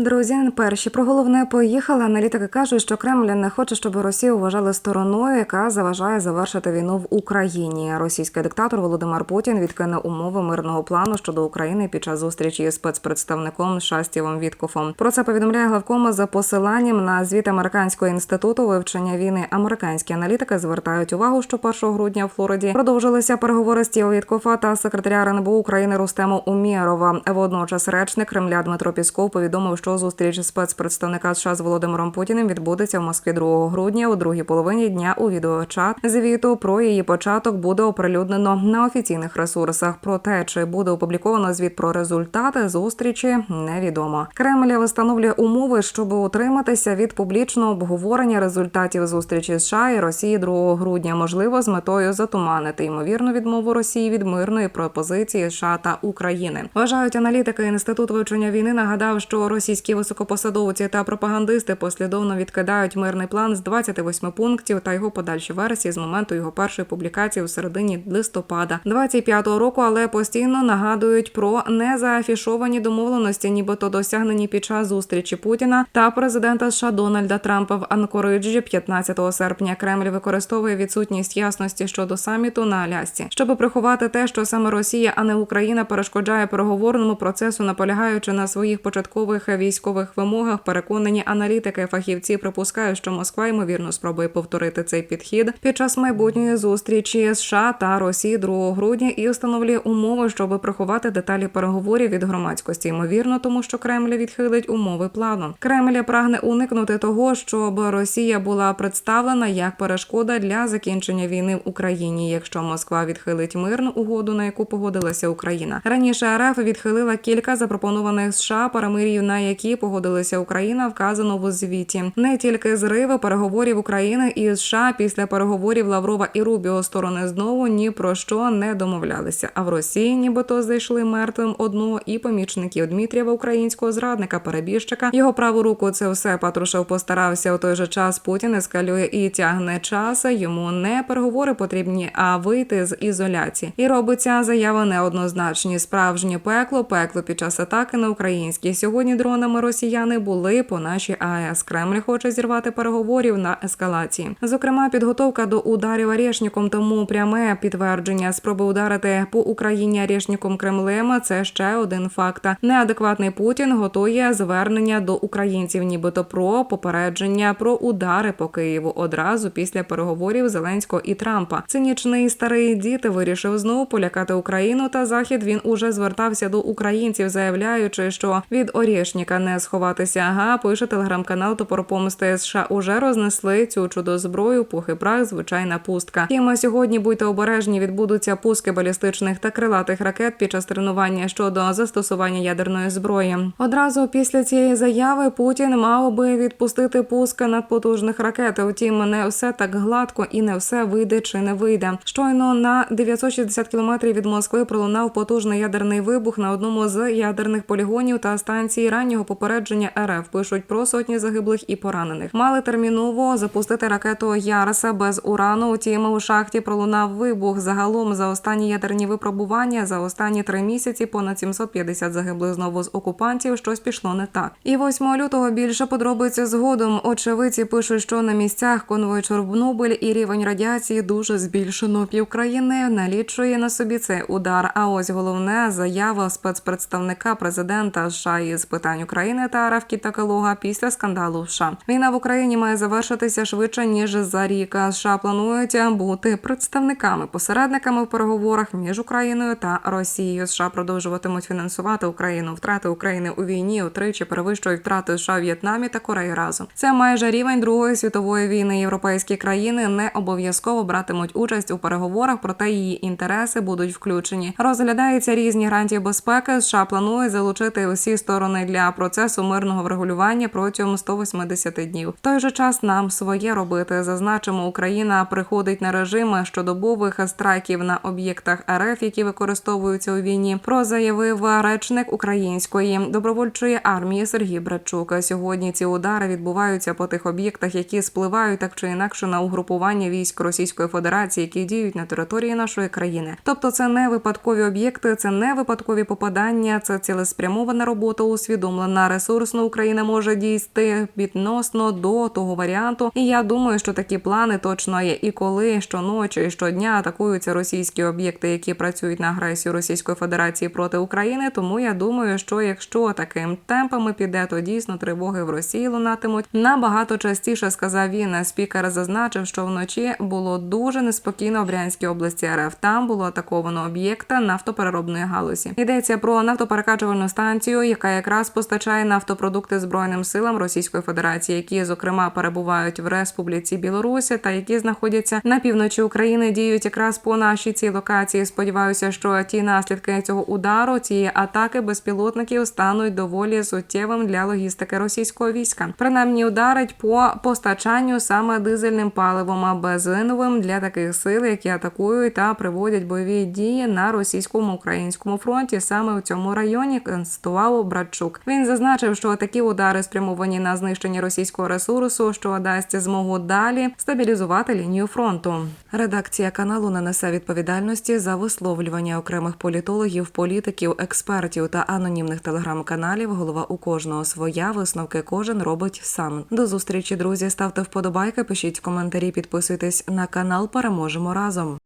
Друзі, перші про головне поїхали. Аналітики кажуть, що Кремль не хоче, щоб Росію вважали стороною, яка заважає завершити війну в Україні. Російський диктатор Володимир Путін відкине умови мирного плану щодо України під час зустрічі із спецпредставником Шастєвом Віткофом. Про це повідомляє главкома за посиланням на звіт американського інституту вивчення війни. Американські аналітики звертають увагу, що 1 грудня в Флориді продовжилися переговори Стіва Віткофа та секретаря РНБО України Рустема Умєрова. Водночас речник Кремля Дмитро Пісков повідомив, що зустріч спецпредставника США з Володимиром Путіним відбудеться в Москві 2 грудня у другій половині дня у відеочат. Звіту про її початок буде оприлюднено на офіційних ресурсах. Про те, чи буде опубліковано звіт про результати зустрічі, невідомо. Кремль встановлює умови, щоб утриматися від публічного обговорення результатів зустрічі США і Росії 2 грудня, можливо, з метою затуманити ймовірну відмову Росії від мирної пропозиції США та України. Вважають аналітики інститут вивчення війни. Нагадав, що російські високопосадовці та пропагандисти послідовно відкидають мирний план з 28 пунктів та його подальші версії з моменту його першої публікації у середині листопада 25-го року, але постійно нагадують про незаафішовані домовленості, нібито досягнені під час зустрічі Путіна та президента США Дональда Трампа в Анкориджі 15 серпня. Кремль використовує відсутність ясності щодо саміту на Алясці, щоб приховати те, що саме Росія, а не Україна, перешкоджає переговорному процесу, наполягаючи на своїх початкових військових вимогах. Переконані аналітики, фахівці припускають, що Москва ймовірно спробує повторити цей підхід під час майбутньої зустрічі США та Росії 2 грудня і встановлює умови, щоб приховати деталі переговорів від громадськості. Ймовірно, тому що Кремль відхилить умови плану. Кремль прагне уникнути того, щоб Росія була представлена як перешкода для закінчення війни в Україні, якщо Москва відхилить мирну угоду, на яку погодилася Україна. Раніше РФ відхилила кілька запропонованих США перемирів, на які погодилася Україна, вказано в звіті. Не тільки зриви переговорів України і США після переговорів Лаврова і Рубіо сторони знову ні про що не домовлялися. А в Росії нібито знайшли мертвим одного і помічників Дмитрієва, українського зрадника, перебіжчика. Його праву руку це все Патрушев постарався. У той же час Путін ескалює і тягне час. Йому не переговори потрібні, а вийти з ізоляції. І робить ця заява неоднозначні. Справжнє пекло, пекло під час атаки на українські. Сьогодні дронами росіяни були по нашій АЕС. Кремль хоче зірвати переговорів на ескалації. Зокрема, підготовка до ударів Арєшніком, тому пряме підтвердження спроби ударити по Україні Арєшніком Кремлем. Це ще один факт. Неадекватний Путін готує звернення до українців, нібито про попередження про удари по Києву одразу після переговорів Зеленського і Трампа. Цинічний старий дід вирішив знову полякати Україну та захід. Він уже звертався до українців, заявляючи, що від Орєшніка не сховатися. Ага, пише телеграм-канал Топор помсти США. Уже рознесли цю чудо зброю. Пух і прах, звичайна пустка. Тіма сьогодні будьте обережні. Відбудуться пуски балістичних та крилатих ракет під час тренування щодо застосування ядерної зброї. Одразу після цієї заяви Путін мав би відпустити пуски надпотужних ракет. Втім, не все так гладко і не все вийде чи не вийде. Щойно на 960 кілометрів від Москви пролунав потужний ядерний вибух на одному з ядерних полігонів та станції раннього попередження РФ. Пишуть про сотні загиблих і поранених. Мали терміново запустити ракету Ярса без урану. Утім, у шахті пролунав вибух. Загалом за останні ядерні випробування за останні три місяці понад 750 загиблих знову з окупантів. Щось пішло не так. І 8 лютого більше подробиці згодом. Очевидці пишуть, що на місцях конвой Чорнобиль і рівень радіації дуже збільшено. Півкраїни налічує на собі цей удар. А ось головне заява спецпредставника президента США із питань України та Рафкі Такелога після скандалу в США. Війна в Україні має завершитися швидше ніж за рік. США планують бути представниками посередниками в переговорах між Україною та Росією. США продовжуватимуть фінансувати Україну. Втрати України у війні утричі перевищують втрати США в В'єтнамі та Кореї разом. Це майже рівень Другої світової війни. Європейські країни не обов'язково братимуть участь у переговорах, проте її інтереси будуть включені. Розглядаються різні гарантії безпеки. США планує залучити усі сторони для процесу мирного врегулювання протягом 180 днів. В той же час нам своє робити. Зазначимо, Україна приходить на режими щодобових страйків на об'єктах РФ, які використовуються у війні. Про заявив речник української добровольчої армії Сергій Братчук. Сьогодні ці удари відбуваються по тих об'єктах, які спливають так чи інакше на угрупування військ Російської Федерації, які діють на території нашої країни. Тобто, це не випадкові об'єкти, це не випадкові попадання, це цілеспрямована робота, усвідомлена на ресурсну Україна може дійти відносно до того варіанту. І я думаю, що такі плани точно є. І коли щоночі і щодня атакуються російські об'єкти, які працюють на агресію Російської Федерації проти України. Тому я думаю, що якщо таким темпами піде, то дійсно тривоги в Росії лунатимуть набагато частіше. Сказав він. Спікер зазначив, що вночі було дуже неспокійно в Брянській області РФ. Там було атаковано об'єкта нафтопереробної галузі. Йдеться про нафтоперекачувальну станцію, яка якраз постачає нафтопродукти збройним силам Російської Федерації, які зокрема перебувають в Республіці Білорусі та які знаходяться на півночі України, діють якраз по нашій цій локації. Сподіваюся, що ті наслідки цього удару, цієї атаки безпілотників стануть доволі суттєвим для логістики російського війська. Принаймні ударить по постачанню саме дизельним паливом, а бензиновим для таких сил, які атакують та приводять бойові дії на російському українському фронті, саме в цьому районі констатував Братчук. Він зазначив, що такі удари спрямовані на знищення російського ресурсу, що дасть змогу далі стабілізувати лінію фронту. Редакція каналу не несе відповідальності за висловлювання окремих політологів, політиків, експертів та анонімних телеграм-каналів. Голова у кожного своя висновки кожен робить сам. До зустрічі, друзі. Ставте вподобайки, пишіть коментарі, підписуйтесь на канал. Переможемо разом.